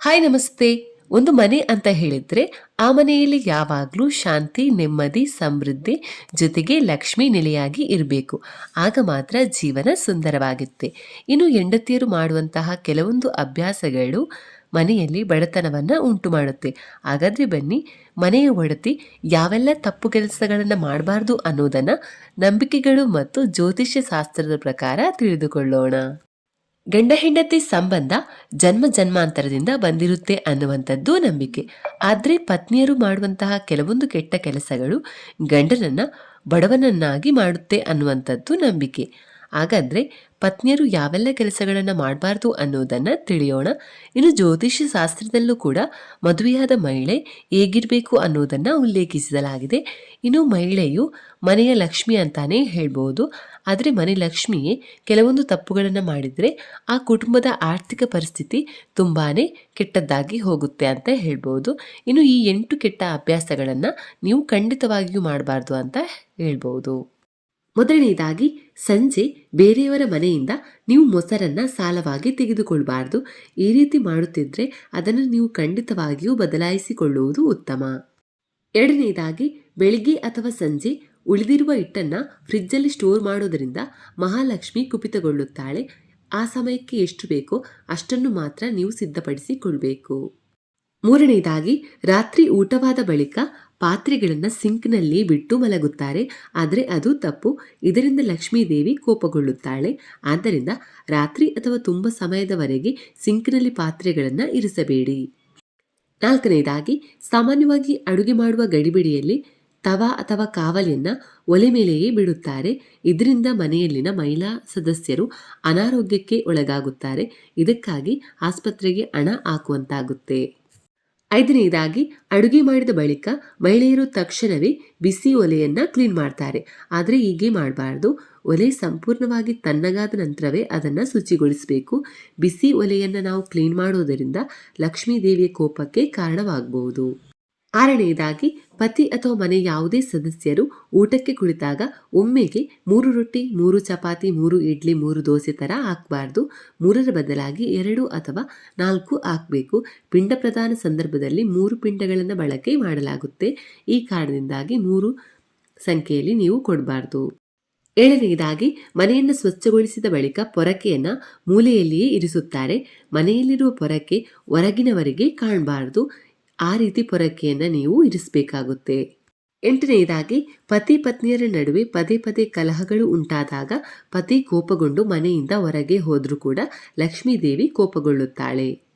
Hi ನಮಸ್ತೆ. ಒಂದು ಮನೆ ಅಂತ ಹೇಳಿದ್ರೆ ಆ ಮನೆಯಲ್ಲಿ ಯಾವಾಗಲೂ ಶಾಂತಿ, ನೆಮ್ಮದಿ, ಸಮೃದ್ಧಿ ಜೊತೆಗೆ ಲಕ್ಷ್ಮಿ ನೆಲೆಯಾಗಿ ಇರಬೇಕು. ಆಗ ಮಾತ್ರ ಜೀವನ ಸುಂದರವಾಗುತ್ತೆ. ಇನ್ನು ಹೆಂಡತಿಯರು ಮಾಡುವಂತಹ ಕೆಲವೊಂದು ಅಭ್ಯಾಸಗಳು ಮನೆಯಲ್ಲಿ ಬಡತನವನ್ನು ಉಂಟು ಮಾಡುತ್ತೆ. ಹಾಗಾದ್ರೆ ಬನ್ನಿ, ಮನೆಯ ಒಡತಿ ಯಾವೆಲ್ಲ ತಪ್ಪು ಕೆಲಸಗಳನ್ನು ಮಾಡಬಾರ್ದು ಅನ್ನೋದನ್ನು ನಂಬಿಕೆಗಳು ಮತ್ತು ಜ್ಯೋತಿಷ್ಯ ಶಾಸ್ತ್ರದ ಪ್ರಕಾರ ತಿಳಿದುಕೊಳ್ಳೋಣ. ಗಂಡ ಹೆಂಡತಿ ಸಂಬಂಧ ಜನ್ಮ ಜನ್ಮಾಂತರದಿಂದ ಬಂದಿರುತ್ತೆ ಅನ್ನುವಂಥದ್ದು ನಂಬಿಕೆ. ಆದರೆ ಪತ್ನಿಯರು ಮಾಡುವಂತಹ ಕೆಲವೊಂದು ಕೆಟ್ಟ ಕೆಲಸಗಳು ಗಂಡನನ್ನ ಬಡವನನ್ನಾಗಿ ಮಾಡುತ್ತೆ ಅನ್ನುವಂಥದ್ದು ನಂಬಿಕೆ. ಹಾಗಾದ್ರೆ ಪತ್ನಿಯರು ಯಾವೆಲ್ಲ ಕೆಲಸಗಳನ್ನು ಮಾಡಬಾರ್ದು ಅನ್ನೋದನ್ನು ತಿಳಿಯೋಣ. ಇನ್ನು ಜ್ಯೋತಿಷ್ಯ ಶಾಸ್ತ್ರದಲ್ಲೂ ಕೂಡ ಮದುವೆಯಾದ ಮಹಿಳೆ ಹೇಗಿರಬೇಕು ಅನ್ನೋದನ್ನು ಉಲ್ಲೇಖಿಸಲಾಗಿದೆ ಇನ್ನು ಮಹಿಳೆಯು ಮನೆಯ ಲಕ್ಷ್ಮಿ ಅಂತಾನೆ ಹೇಳ್ಬೋದು. ಆದರೆ ಮನೆ ಲಕ್ಷ್ಮಿಯೇ ಕೆಲವೊಂದು ತಪ್ಪುಗಳನ್ನು ಮಾಡಿದರೆ ಆ ಕುಟುಂಬದ ಆರ್ಥಿಕ ಪರಿಸ್ಥಿತಿ ತುಂಬಾ ಕೆಟ್ಟದ್ದಾಗಿ ಹೋಗುತ್ತೆ ಅಂತ ಹೇಳ್ಬೋದು. ಇನ್ನು ಈ ಎಂಟು ಕೆಟ್ಟ ಅಭ್ಯಾಸಗಳನ್ನು ನೀವು ಖಂಡಿತವಾಗಿಯೂ ಮಾಡಬಾರ್ದು ಅಂತ ಹೇಳ್ಬೋದು. ಮೊದಲನೆಯದಾಗಿ ಸಂಜೆ ಬೇರೆಯವರ ಮನೆಯಿಂದ ನೀವು ಮೊಸರನ್ನ ಸಾಲವಾಗಿ ತೆಗೆದುಕೊಳ್ಬಾರ್ದು. ಈ ರೀತಿ ಮಾಡುತ್ತಿದ್ರೆ ಅದನ್ನು ನೀವು ಖಂಡಿತವಾಗಿಯೂ ಬದಲಾಯಿಸಿಕೊಳ್ಳುವುದು ಉತ್ತಮ. ಎರಡನೆಯದಾಗಿ ಬೆಳಿಗ್ಗೆ ಅಥವಾ ಸಂಜೆ ಉಳಿದಿರುವ ಹಿಟ್ಟನ್ನು ಫ್ರಿಜ್ಜಲ್ಲಿ ಸ್ಟೋರ್ ಮಾಡೋದರಿಂದ ಮಹಾಲಕ್ಷ್ಮಿ ಕುಪಿತಗೊಳ್ಳುತ್ತಾಳೆ. ಆ ಸಮಯಕ್ಕೆ ಎಷ್ಟು ಬೇಕೋ ಅಷ್ಟನ್ನು ಮಾತ್ರ ನೀವು ಸಿದ್ಧಪಡಿಸಿಕೊಳ್ಬೇಕು. ಮೂರನೆಯದಾಗಿ ರಾತ್ರಿ ಊಟವಾದ ಬಳಿಕ ಪಾತ್ರೆಗಳನ್ನು ಸಿಂಕ್ನಲ್ಲಿ ಬಿಟ್ಟು ಮಲಗುತ್ತಾರೆ. ಆದರೆ ಅದು ತಪ್ಪು. ಇದರಿಂದ ಲಕ್ಷ್ಮೀ ದೇವಿ ಕೋಪಗೊಳ್ಳುತ್ತಾಳೆ. ಆದ್ದರಿಂದ ರಾತ್ರಿ ಅಥವಾ ತುಂಬ ಸಮಯದವರೆಗೆ ಸಿಂಕ್ನಲ್ಲಿ ಪಾತ್ರೆಗಳನ್ನು ಇರಿಸಬೇಡಿ. ನಾಲ್ಕನೆಯದಾಗಿ ಸಾಮಾನ್ಯವಾಗಿ ಅಡುಗೆ ಮಾಡುವ ಗಡಿಬಿಡಿಯಲ್ಲಿ ತವ ಅಥವಾ ಕಾವಲಿಯನ್ನು ಒಲೆ ಮೇಲೆಯೇ ಬಿಡುತ್ತಾರೆ. ಇದರಿಂದ ಮನೆಯಲ್ಲಿನ ಮಹಿಳಾ ಸದಸ್ಯರು ಅನಾರೋಗ್ಯಕ್ಕೆ ಒಳಗಾಗುತ್ತಾರೆ. ಇದಕ್ಕಾಗಿ ಆಸ್ಪತ್ರೆಗೆ ಹಣ ಹಾಕುವಂತಾಗುತ್ತೆ. ಐದನೆಯದಾಗಿ ಅಡುಗೆ ಮಾಡಿದ ಬಳಿಕ ಮಹಿಳೆಯರು ತಕ್ಷಣವೇ ಬಿಸಿ ಒಲೆಯನ್ನು ಕ್ಲೀನ್ ಮಾಡ್ತಾರೆ. ಆದರೆ ಹೀಗೆ ಮಾಡಬಾರ್ದು. ಒಲೆ ಸಂಪೂರ್ಣವಾಗಿ ತಣ್ಣಗಾದ ನಂತರವೇ ಅದನ್ನು ಶುಚಿಗೊಳಿಸಬೇಕು. ಬಿಸಿ ಒಲೆಯನ್ನು ನಾವು ಕ್ಲೀನ್ ಮಾಡೋದರಿಂದ ಲಕ್ಷ್ಮೀ ದೇವಿಯ ಕೋಪಕ್ಕೆ ಕಾರಣವಾಗಬಹುದು ಆರನೆಯದಾಗಿ, ಪತಿ ಅಥವಾ ಮನೆ ಯಾವುದೇ ಸದಸ್ಯರು ಊಟಕ್ಕೆ ಕುಳಿತಾಗ ಒಮ್ಮೆಗೆ ಮೂರು ರೊಟ್ಟಿ, ಮೂರು ಚಪಾತಿ, ಮೂರು ಇಡ್ಲಿ, ಮೂರು ದೋಸೆ ಥರ ಹಾಕಬಾರ್ದು. ಮೂರರ ಬದಲಾಗಿ ಎರಡು ಅಥವಾ ನಾಲ್ಕು ಹಾಕಬೇಕು. ಪಿಂಡ ಪ್ರದಾನ ಸಂದರ್ಭದಲ್ಲಿ ಮೂರು ಪಿಂಡಗಳನ್ನು ಬಳಕೆ ಮಾಡಲಾಗುತ್ತೆ. ಈ ಕಾರಣದಿಂದಾಗಿ ಮೂರು ಸಂಖ್ಯೆಯಲ್ಲಿ ನೀವು ಕೊಡಬಾರ್ದು. ಏಳನೆಯದಾಗಿ, ಮನೆಯನ್ನು ಸ್ವಚ್ಛಗೊಳಿಸಿದ ಬಳಿಕ ಪೊರಕೆಯನ್ನು ಮೂಲೆಯಲ್ಲಿಯೇ ಇರಿಸುತ್ತಾರೆ. ಮನೆಯಲ್ಲಿರುವ ಪೊರಕೆ ಹೊರಗಿನವರೆಗೆ ಕಾಣಬಾರದು. ಆ ರೀತಿ ಪೊರಕೆಯನ್ನು ನೀವು ಇರಿಸಬೇಕಾಗುತ್ತೆ. ಎಂಟನೆಯದಾಗಿ ಪತಿ ಪತ್ನಿಯರ ನಡುವೆ ಪದೇ ಪದೇ ಕಲಹಗಳು ಉಂಟಾದಾಗ ಪತಿ ಕೋಪಗೊಂಡು ಮನೆಯಿಂದ ಹೊರಗೆ ಹೋದರೂ ಕೂಡ ಲಕ್ಷ್ಮೀದೇವಿ ಕೋಪಗೊಳ್ಳುತ್ತಾಳೆ.